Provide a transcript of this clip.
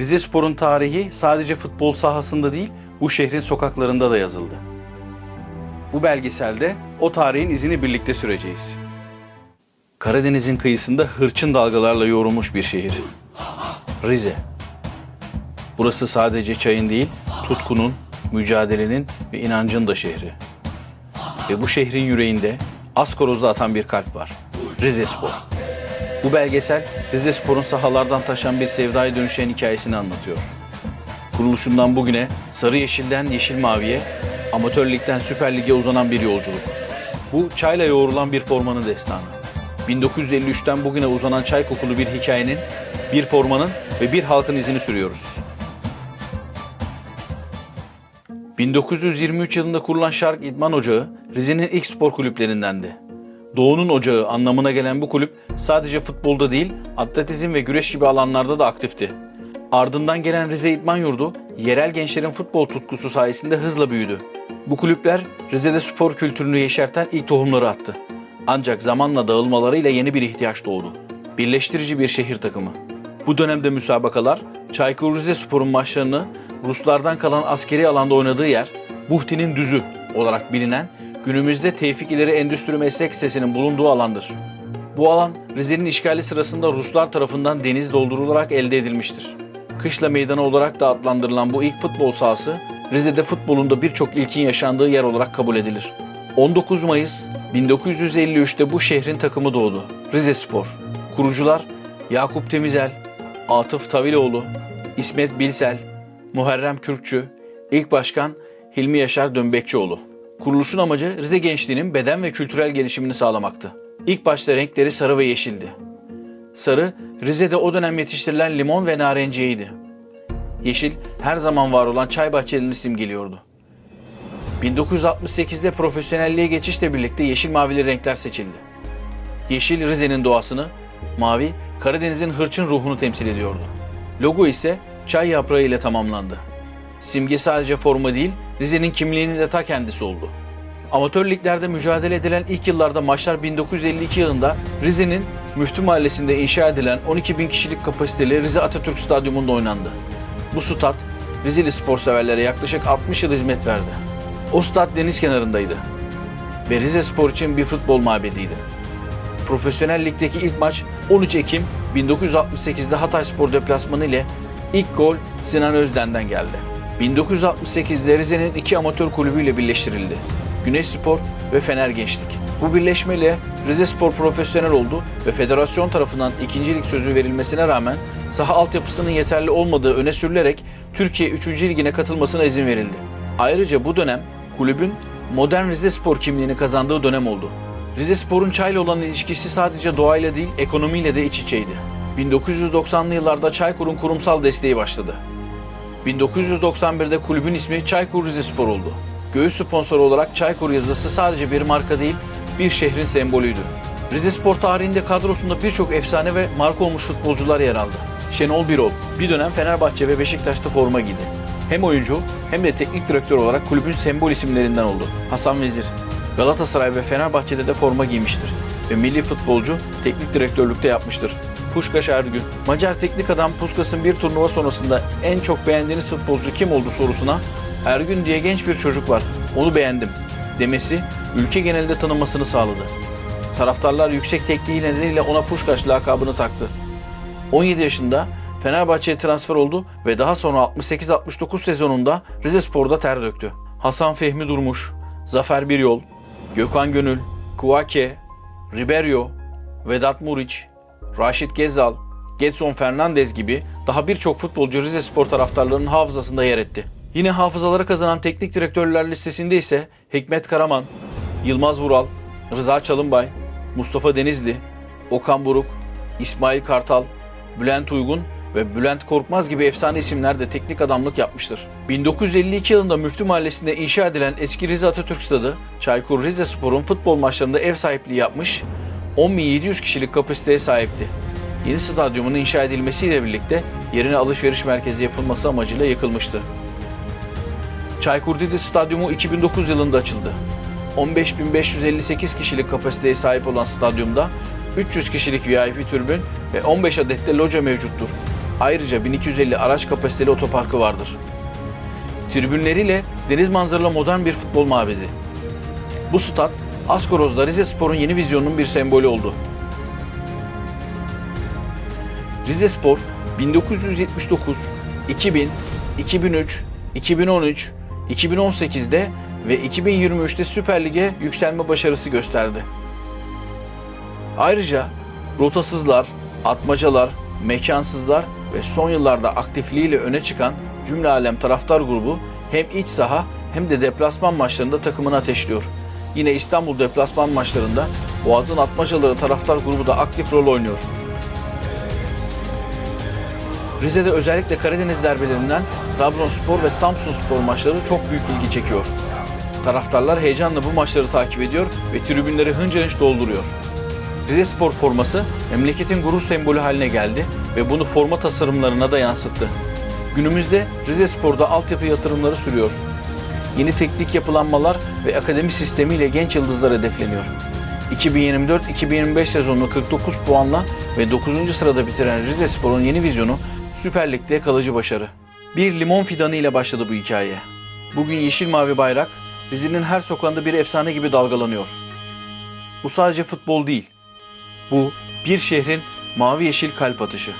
Rize Spor'un tarihi sadece futbol sahasında değil, bu şehrin sokaklarında da yazıldı. Bu belgeselde o tarihin izini birlikte süreceğiz. Karadeniz'in kıyısında hırçın dalgalarla yoğrulmuş bir şehir. Rize. Burası sadece çayın değil, tutkunun, mücadelenin ve inancın da şehri. Ve bu şehrin yüreğinde askorozda atan bir kalp var. Rize Spor. Bu belgesel Rize Spor'un sahalardan taşan bir sevdaya dönüşen hikayesini anlatıyor. Kuruluşundan bugüne sarı yeşilden yeşil maviye, amatör ligden Süper Lig'e uzanan bir yolculuk. Bu çayla yoğrulan bir formanın destanı. 1953'ten bugüne uzanan çay kokulu bir hikayenin, bir formanın ve bir halkın izini sürüyoruz. 1923 yılında kurulan Şark İdman Ocağı, Rize'nin ilk spor kulüplerindendi. Doğu'nun ocağı anlamına gelen bu kulüp sadece futbolda değil, atletizm ve güreş gibi alanlarda da aktifti. Ardından gelen Rize İdman Yurdu, yerel gençlerin futbol tutkusu sayesinde hızla büyüdü. Bu kulüpler Rize'de spor kültürünü yeşerten ilk tohumları attı. Ancak zamanla dağılmalarıyla yeni bir ihtiyaç doğdu. Birleştirici bir şehir takımı. Bu dönemde müsabakalar, Çaykur Rizespor'un maçlarını Ruslardan kalan askeri alanda oynadığı yer, Buhti'nin düzü olarak bilinen günümüzde Tevfik İleri Endüstri Meslek Lisesi'nin bulunduğu alandır. Bu alan Rize'nin işgali sırasında Ruslar tarafından deniz doldurularak elde edilmiştir. Kışla meydanı olarak da adlandırılan bu ilk futbol sahası, Rize'de futbolunda birçok ilkin yaşandığı yer olarak kabul edilir. 19 Mayıs 1953'te bu şehrin takımı doğdu. Rize Spor. Kurucular Yakup Temizel, Atıf Taviloğlu, İsmet Bilsel, Muharrem Kürkçü, ilk başkan Hilmi Yaşar Dönbekçioğlu. Kuruluşun amacı Rize gençliğinin beden ve kültürel gelişimini sağlamaktı. İlk başta renkleri sarı ve yeşildi. Sarı, Rize'de o dönem yetiştirilen limon ve narenciyeydi. Yeşil, her zaman var olan çay bahçelerini simgeliyordu. 1968'de profesyonelliğe geçişle birlikte yeşil mavili renkler seçildi. Yeşil Rize'nin doğasını, mavi Karadeniz'in hırçın ruhunu temsil ediyordu. Logo ise çay yaprağı ile tamamlandı. Simge sadece forma değil, Rize'nin kimliğinin de ta kendisi oldu. Amatör liglerde mücadele edilen ilk yıllarda maçlar 1952 yılında Rize'nin Müftü Mahallesi'nde inşa edilen 12 bin kişilik kapasiteli Rize Atatürk Stadyumunda oynandı. Bu stat, Rizeli spor severlere yaklaşık 60 yıl hizmet verdi. O stat deniz kenarındaydı ve Rize Spor için bir futbol mabediydi. Profesyonel ligdeki ilk maç 13 Ekim 1968'de Hatay Spor deplasmanı ile ilk gol Sinan Özden'den geldi. 1968'de Rize'nin iki amatör kulübüyle birleştirildi. Güneş Spor ve Fener Gençlik. Bu birleşmeyle Rize Spor profesyonel oldu ve federasyon tarafından ikincilik sözü verilmesine rağmen saha altyapısının yeterli olmadığı öne sürülerek Türkiye 3. Ligine katılmasına izin verildi. Ayrıca bu dönem kulübün modern Rize Spor kimliğini kazandığı dönem oldu. Rize Spor'un çayla olan ilişkisi sadece doğayla değil ekonomiyle de iç içeydi. 1990'lı yıllarda Çaykur'un kurumsal desteği başladı. 1991'de kulübün ismi Çaykur Rizespor oldu. Göğüs sponsoru olarak Çaykur yazısı sadece bir marka değil, bir şehrin sembolüydü. Rizespor tarihinde kadrosunda birçok efsane ve marka olmuş futbolcular yer aldı. Şenol Birol bir dönem Fenerbahçe ve Beşiktaş'ta forma giydi. Hem oyuncu hem de teknik direktör olarak kulübün sembol isimlerinden oldu. Hasan Vezir, Galatasaray ve Fenerbahçe'de de forma giymiştir ve milli futbolcu teknik direktörlükte yapmıştır. Puşkaş Ergün. Macar teknik adam Puskas'ın bir turnuva sonrasında en çok beğendiğiniz futbolcu kim oldu sorusuna Ergün diye genç bir çocuk var, onu beğendim demesi ülke genelinde tanınmasını sağladı. Taraftarlar yüksek tekniği nedeniyle ona Puşkaş lakabını taktı. 17 yaşında Fenerbahçe'ye transfer oldu ve daha sonra 68-69 sezonunda Rizespor'da ter döktü. Hasan Fehmi Durmuş, Zafer Biryol, Gökhan Gönül, Kouake, Riberio, Vedat Muriç, Raşit Gezal, Getson Fernandez gibi daha birçok futbolcu Rize Spor taraftarlarının hafızasında yer etti. Yine hafızaları kazanan teknik direktörler listesinde ise Hikmet Karaman, Yılmaz Vural, Rıza Çalınbay, Mustafa Denizli, Okan Buruk, İsmail Kartal, Bülent Uygun ve Bülent Korkmaz gibi efsane isimler de teknik adamlık yapmıştır. 1952 yılında Müftü Mahallesi'nde inşa edilen eski Rize Atatürk Stadı, Çaykur Rizespor'un futbol maçlarında ev sahipliği yapmış, 10.700 kişilik kapasiteye sahipti. Yeni stadyumun inşa edilmesiyle birlikte yerine alışveriş merkezi yapılması amacıyla yıkılmıştı. Çaykur Rize Stadyumu 2009 yılında açıldı. 15.558 kişilik kapasiteye sahip olan stadyumda 300 kişilik VIP türbün ve 15 adet de loca mevcuttur. Ayrıca 1250 araç kapasiteli otoparkı vardır. Tribünleriyle deniz manzaralı modern bir futbol mabedi. Bu stat, Askoroz'da Rize Spor'un yeni vizyonunun bir sembolü oldu. Rize Spor 1979, 2000, 2003, 2013, 2018'de ve 2023'te Süper Lig'e yükselme başarısı gösterdi. Ayrıca rotasızlar, atmacalar, mekansızlar ve son yıllarda aktifliğiyle öne çıkan cümle alem taraftar grubu hem iç saha hem de deplasman maçlarında takımını ateşliyor. Yine İstanbul deplasman maçlarında Boğaz'ın atmacaları taraftar grubu da aktif rol oynuyor. Rize'de özellikle Karadeniz derbelerinden Trabzonspor ve Samsunspor maçları çok büyük ilgi çekiyor. Taraftarlar heyecanla bu maçları takip ediyor ve tribünleri hınca hınç dolduruyor. Rize Spor forması memleketin gurur sembolü haline geldi ve bunu forma tasarımlarına da yansıttı. Günümüzde Rize Spor'da altyapı yatırımları sürüyor. Yeni teknik yapılanmalar ve akademi sistemiyle genç yıldızlar hedefleniyor. 2024-2025 sezonunu 49 puanla ve 9. sırada bitiren Rize Spor'un yeni vizyonu Süper Lig'de kalıcı başarı. Bir limon fidanı ile başladı bu hikaye. Bugün yeşil mavi bayrak Rize'nin her sokağında bir efsane gibi dalgalanıyor. Bu sadece futbol değil. Bu bir şehrin mavi yeşil kalp atışı.